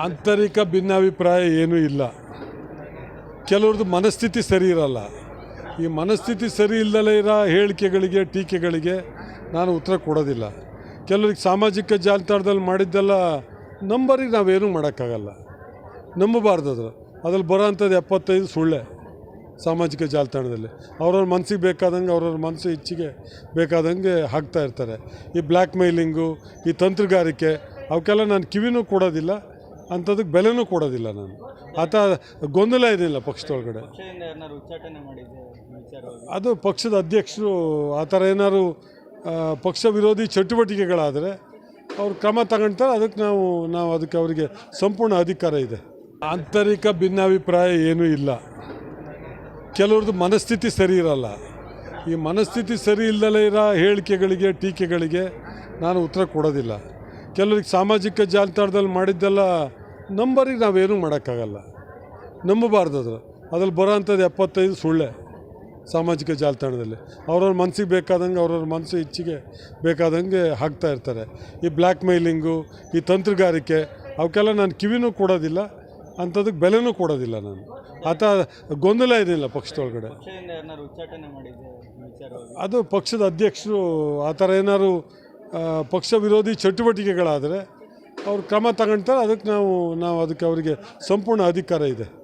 ಆಂತರಿಕ ಭಿನ್ನಾಭಿಪ್ರಾಯ ಏನೂ ಇಲ್ಲ. ಕೆಲವ್ರದ್ದು ಮನಸ್ಥಿತಿ ಸರಿ ಇರಲ್ಲ. ಈ ಮನಸ್ಥಿತಿ ಸರಿ ಇಲ್ಲದಲೇ ಇರೋ ಹೇಳಿಕೆಗಳಿಗೆ, ಟೀಕೆಗಳಿಗೆ ನಾನು ಉತ್ತರ ಕೊಡೋದಿಲ್ಲ. ಕೆಲವ್ರಿಗೆ ಸಾಮಾಜಿಕ ಜಾಲತಾಣದಲ್ಲಿ ಮಾಡಿದ್ದೆಲ್ಲ ನಂಬರಿಗೆ ನಾವೇನೂ ಮಾಡೋಕ್ಕಾಗಲ್ಲ. ನಂಬಬಾರ್ದು ಅದು ಅದ್ರಲ್ಲಿ ಬರೋ ಅಂಥದ್ದು ಎಪ್ಪತ್ತೈದು ಸುಳ್ಳೆ ಸಾಮಾಜಿಕ ಜಾಲತಾಣದಲ್ಲಿ. ಅವ್ರವ್ರ ಮನಸ್ಸಿಗೆ ಬೇಕಾದಂಗೆ, ಅವ್ರವ್ರ ಮನಸ್ಸು ಇಚ್ಛೆಗೆ ಬೇಕಾದಂಗೆ ಹಾಕ್ತಾ ಇರ್ತಾರೆ. ಈ ಬ್ಲ್ಯಾಕ್ ಮೇಲಿಂಗು ಈ ತಂತ್ರಗಾರಿಕೆ, ಅವಕ್ಕೆಲ್ಲ ನಾನು ಕಿವಿನೂ ಕೊಡೋದಿಲ್ಲ. ಅಂಥದಕ್ಕೆ ಬೆಲೆನೂ ಕೊಡೋದಿಲ್ಲ ನಾನು. ಆತ ಗೊಂದಲ ಇದಿಲ್ಲ ಪಕ್ಷದೊಳಗಡೆ. ಅದು ಪಕ್ಷದ ಅಧ್ಯಕ್ಷರು ಆ ಥರ ಏನಾದ್ರು ಪಕ್ಷ ವಿರೋಧಿ ಚಟುವಟಿಕೆಗಳಾದರೆ ಅವ್ರು ಕ್ರಮ ತಗೊಳ್ತಾರೆ ಅದಕ್ಕೆ ನಾವು ನಾವು ಅದಕ್ಕೆ ಅವರಿಗೆ ಸಂಪೂರ್ಣ ಅಧಿಕಾರ ಇದೆ. ಆಂತರಿಕ ಭಿನ್ನಾಭಿಪ್ರಾಯ ಏನೂ ಇಲ್ಲ. ಕೆಲವ್ರದ್ದು ಮನಸ್ಥಿತಿ ಸರಿ ಇರಲ್ಲ. ಈ ಮನಸ್ಥಿತಿ ಸರಿ ಇಲ್ಲದಲೇ ಇರೋ ಹೇಳಿಕೆಗಳಿಗೆ ಟೀಕೆಗಳಿಗೆ ನಾನು ಉತ್ತರ ಕೊಡೋದಿಲ್ಲ. ಕೆಲವ್ರಿಗೆ ಸಾಮಾಜಿಕ ಜಾಲತಾಣದಲ್ಲಿ ಮಾಡಿದ್ದೆಲ್ಲ ನಂಬರಿಗೆ ನಾವೇನು ಮಾಡೋಕ್ಕಾಗಲ್ಲ. ನಂಬಬಾರ್ದು ಅದು. ಅದ್ರಲ್ಲಿ ಬರೋ ಅಂಥದ್ದು ಎಪ್ಪತ್ತೈದು ಸುಳ್ಳೆ ಸಾಮಾಜಿಕ ಜಾಲತಾಣದಲ್ಲಿ. ಅವ್ರವ್ರ ಮನಸ್ಸಿಗೆ ಬೇಕಾದಂಗೆ ಅವ್ರವ್ರ ಮನಸ್ಸು ಇಚ್ಛೆಗೆ ಬೇಕಾದಂಗೆ ಹಾಕ್ತಾ ಇರ್ತಾರೆ. ಈ ಬ್ಲ್ಯಾಕ್ ಮೇಲಿಂಗು ಈ ತಂತ್ರಗಾರಿಕೆ, ಅವಕ್ಕೆಲ್ಲ ನಾನು ಕಿವಿನೂ ಕೊಡೋದಿಲ್ಲ ಅಂಥದಕ್ಕೆ ಬೆಲೆನೂ ಕೊಡೋದಿಲ್ಲ ನಾನು. ಆತ ಗೊಂದಲ ಏನಿಲ್ಲ ಪಕ್ಷದೊಳಗಡೆ. ಅದು ಪಕ್ಷದ ಅಧ್ಯಕ್ಷರು ಆ ಥರ ಏನಾದ್ರು ಪಕ್ಷ ವಿರೋಧಿ ಚಟುವಟಿಕೆಗಳಾದರೆ ಅವ್ರು ಕ್ರಮ ತಗೊಳ್ತಾರೆ ಅದಕ್ಕೆ ನಾವು ನಾವು ಅದಕ್ಕೆ ಅವರಿಗೆ ಸಂಪೂರ್ಣ ಅಧಿಕಾರ ಇದೆ.